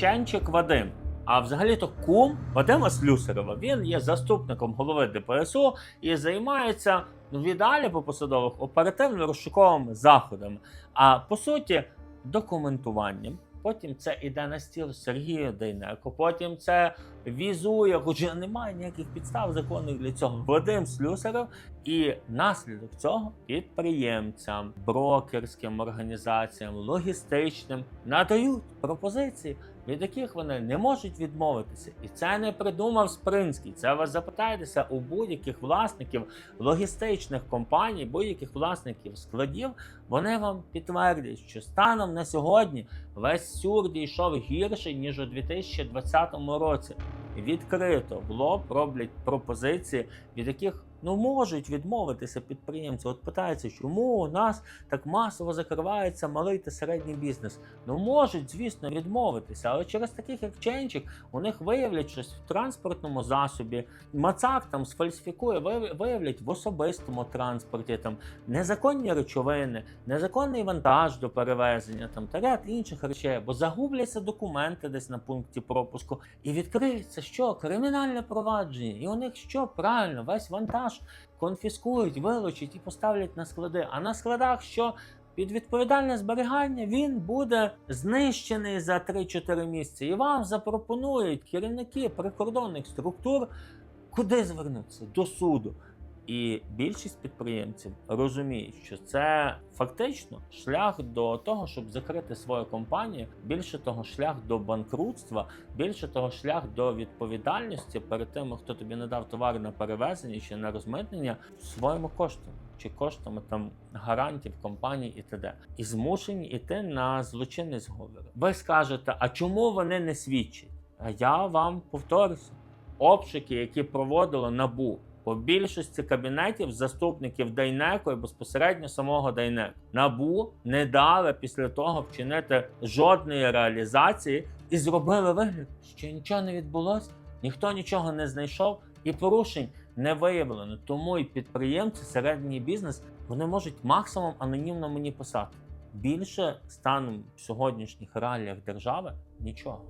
Ченчик Вадим. А взагалі-то кум Вадима Слюсарова. Він є заступником голови ДПСУ і займається ну, в ідеалі по посадових оперативно-розшуковими заходами. А по суті, документуванням. Потім це іде на стіл Сергія Дейнеко, потім це візує, хоча немає ніяких підстав законних для цього. Вадим Слюсарев, і наслідок цього підприємцям, брокерським організаціям, логістичним надають пропозиції, від яких вони не можуть відмовитися. І це не придумав Спринський. Це ви запитаєтеся у будь-яких власників логістичних компаній, будь-яких власників складів. Вони вам підтвердять, що станом на сьогодні весь сюр дійшов гірше ніж у 2020 році. Відкрито в лоб роблять пропозиції, від яких ну можуть відмовитися підприємці. От питаються, чому у нас так масово закривається малий та середній бізнес. Ну можуть, звісно, відмовитися, але через таких як Ченчик у них виявлять щось в транспортному засобі. Мацак там сфальсифікує, вияв- виявлять в особистому транспорті там незаконні речовини, незаконний вантаж до перевезення там та ряд інших речей, бо загубляться документи десь на пункті пропуску, і відкриється що кримінальне провадження, і у них що правильно, весь вантаж конфіскують, вилучать і поставлять на склади. А на складах що? Під відповідальне зберігання він буде знищений за 3-4 місяці. І вам запропонують керівники прикордонних структур, куди звернутися? До суду. І більшість підприємців розуміють, що це фактично шлях до того, щоб закрити свою компанію. Більше того, шлях до банкрутства, більше того, шлях до відповідальності перед тими, хто тобі надав товар на перевезення чи на розмитнення своїми коштами чи коштами там гарантів компаній і т.д. І змушені йти на злочинний зговір. Ви скажете, а чому вони не свідчать? А я вам повторюся: обшуки, які проводило набу. По більшості кабінетів заступників Дайнеко і безпосередньо самого Дайнеко набу не дали після того вчинити жодної реалізації і зробили вигляд, що нічого не відбулося, ніхто нічого не знайшов і порушень не виявлено. Тому і підприємці, середній бізнес, вони можуть максимум анонімно мені писати. Більше станом в сьогоднішніх реаліях держави нічого.